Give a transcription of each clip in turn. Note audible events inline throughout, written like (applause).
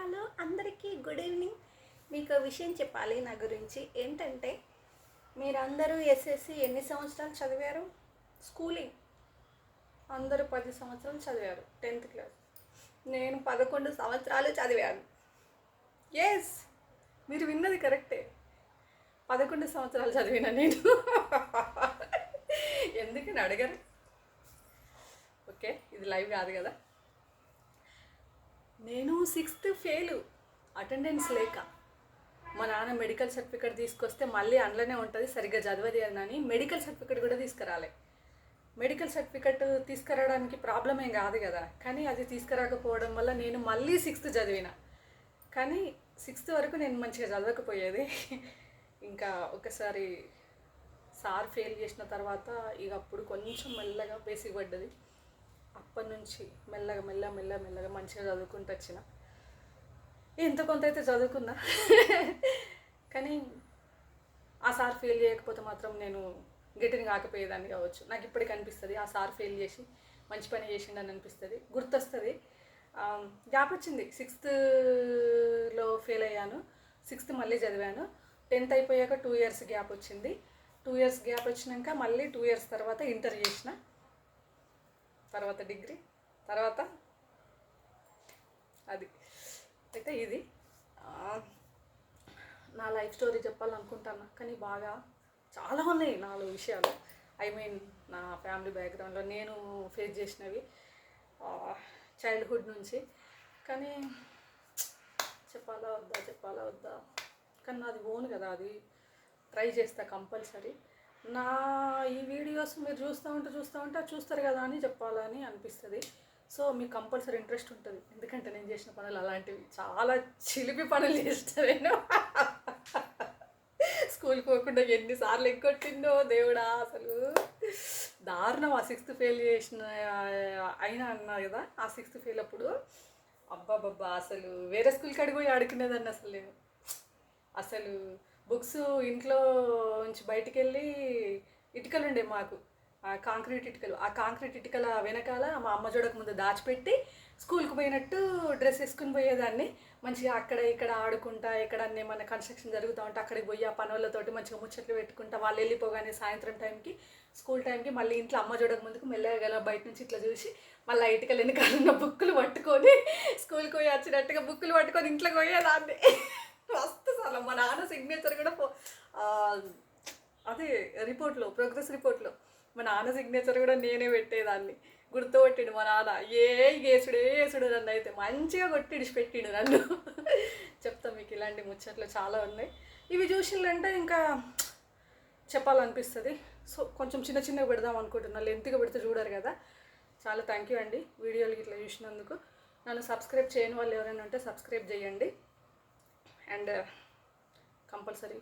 Hello అందరికీ good evening. మీకు విషయం చెప్పాలి నా గురించి. ఏంటంటే మీరందరూ ఎస్ఎస్సి ఎన్ని సంవత్సరాలు చదివారు? స్కూలింగ్. అందరూ పది సంవత్సరాలు చదివారు టెన్త్ క్లాస్. నేను పదకొండు సంవత్సరాలు చదివాను. ఎస్ మీరు విన్నది కరెక్టే. పదకొండు సంవత్సరాలు చదివిన నేను. (laughs) ఎందుకని అడగరు? ఓకే ఇది లైవ్ కాదు కదా. నేను సిక్స్త్ ఫెయిల్ అటెండెన్స్ లేక మా నాన్న మెడికల్ సర్టిఫికేట్ తీసుకొస్తే మళ్ళీ అందులోనే ఉంటుంది సరిగ్గా చదవది అని మెడికల్ సర్టిఫికేట్ కూడా తీసుకురాలే. మెడికల్ సర్టిఫికేట్ తీసుకురావడానికి ప్రాబ్లం ఏం కాదు కదా. కానీ అది తీసుకురాకపోవడం వల్ల నేను మళ్ళీ సిక్స్త్ చదివిన. కానీ సిక్స్త్ వరకు నేను మంచిగా చదవకపోయేది. ఇంకా ఒకసారి సార్ ఫెయిల్ చేసిన తర్వాత ఇక అప్పుడు కొంచెం మెల్లగా బేసిక్ పడ్డది. అప్పటి నుంచి మెల్లగా మెల్ల మెల్ల మెల్లగా మంచిగా చదువుకుంటూ వచ్చిన. ఎంత కొంత అయితే చదువుకున్నా. కానీ ఆ సార్ ఫెయిల్ చేయకపోతే మాత్రం నేను గెటిని కాకపోయేదాన్ని కావచ్చు. నాకు ఇప్పటికి అనిపిస్తుంది ఆ సార్ ఫెయిల్ చేసి మంచి పని చేసిండని అనిపిస్తుంది. గుర్తొస్తుంది. గ్యాప్ వచ్చింది. సిక్స్త్లో ఫెయిల్ అయ్యాను. సిక్స్త్ మళ్ళీ చదివాను. టెన్త్ అయిపోయాక టూ ఇయర్స్ గ్యాప్ వచ్చింది. టూ ఇయర్స్ గ్యాప్ వచ్చినాక మళ్ళీ టూ ఇయర్స్ తర్వాత ఇంటర్ చేసిన. తర్వాత డిగ్రీ తర్వాత అది. అయితే ఇది. నా లైఫ్ స్టోరీ చెప్పాలనుకుంటాను కానీ బాగా చాలా ఉన్నాయి నాలుగు విషయాలు. ఐ మీన్ నా ఫ్యామిలీ బ్యాక్గ్రౌండ్లో నేను ఫేస్ చేసినవి చైల్డ్హుడ్ నుంచి. కానీ చెప్పాలా వద్దా చెప్పాలా వద్దా? కానీ నాది ఓన్ కదా అది ట్రై చేస్తా కంపల్సరీ. నా ఈ వీడియోస్ మీరు చూస్తూ ఉంటే చూస్తూ ఉంటే చూస్తారు కదా అని చెప్పాలని అనిపిస్తుంది. సో మీకు కంపల్సరీ ఇంట్రెస్ట్ ఉంటుంది. ఎందుకంటే నేను చేసిన పనులు అలాంటివి చాలా చిలిపి పనులు చేస్తాను నేను. స్కూల్కి పోకుండా ఎన్నిసార్లు ఎగ్గొట్టిందో దేవుడా అసలు. దారుణం ఆ సిక్స్త్ ఫెయిల్ చేసిన అయినా అన్నా కదా ఆ సిక్స్త్ ఫెయిల్ అప్పుడు అబ్బాబ్బా అసలు వేరే స్కూల్కి అడిగి పోయి ఆడుకునేదాన్ని అసలు నేను. అసలు బుక్స్ ఇంట్లో నుంచి బయటికి వెళ్ళి ఇటుకలు ఉండే మాకు. ఆ కాంక్రీట్ ఇటుకలు. ఆ కాంక్రీట్ ఇటుకల వెనకాల మా అమ్మ చూడక ముందు దాచిపెట్టి స్కూల్కి పోయినట్టు డ్రెస్ వేసుకుని పోయేదాన్ని. మంచిగా అక్కడ ఇక్కడ ఆడుకుంటా ఎక్కడన్నా ఏమన్నా కన్స్ట్రక్షన్ జరుగుతూ ఉంటే అక్కడికి పోయి ఆ పనులతోటి మంచిగా ముచ్చట్లు పెట్టుకుంటా. వాళ్ళు వెళ్ళిపోగానే సాయంత్రం టైంకి స్కూల్ టైంకి మళ్ళీ ఇంట్లో అమ్మ చూడక ముందుకు మెల్లగా గల బయట నుంచి ఇట్లా చూసి మళ్ళీ ఇటుకలు వెనకాల ఉన్న బుక్కులు పట్టుకొని స్కూల్కి పోయి వచ్చినట్టుగా బుక్కులు పట్టుకొని ఇంట్లోకి పోయేదాన్ని. అసలు మా నాన్న సిగ్నేచర్ కూడా పో- అదే రిపోర్ట్లో ప్రోగ్రెస్ రిపోర్ట్లో మా నాన్న సిగ్నేచర్ కూడా నేనే పెట్టేదాన్ని. గుర్తుపట్టిండు మా నాన్న. ఏ ఏసుడే ఏసుడు నన్ను అయితే మంచిగా కొట్టి ఇడిచిపెట్టిండు నన్ను. చెప్తా మీకు ఇలాంటి ముచ్చట్లు చాలా ఉన్నాయి. ఇవి చూసిందంటే ఇంకా చెప్పాలనిపిస్తుంది. సో కొంచెం చిన్న చిన్నగా పెడదాం అనుకుంటున్నా. లెంత్గా పెడితే చూడరు కదా. చాలా థ్యాంక్ యూ అండి వీడియోలు ఇట్లా చూసినందుకు. నన్ను సబ్స్క్రైబ్ చేయని వాళ్ళు ఎవరైనా ఉంటే సబ్స్క్రైబ్ చేయండి. And compulsory.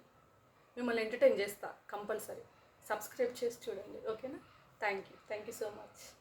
మిమ్మల్ని ఎంటర్టైన్ చేస్తా కంపల్సరీ. సబ్స్క్రైబ్ చేసి చూడండి ఓకేనా? Thank you. Thank you so much.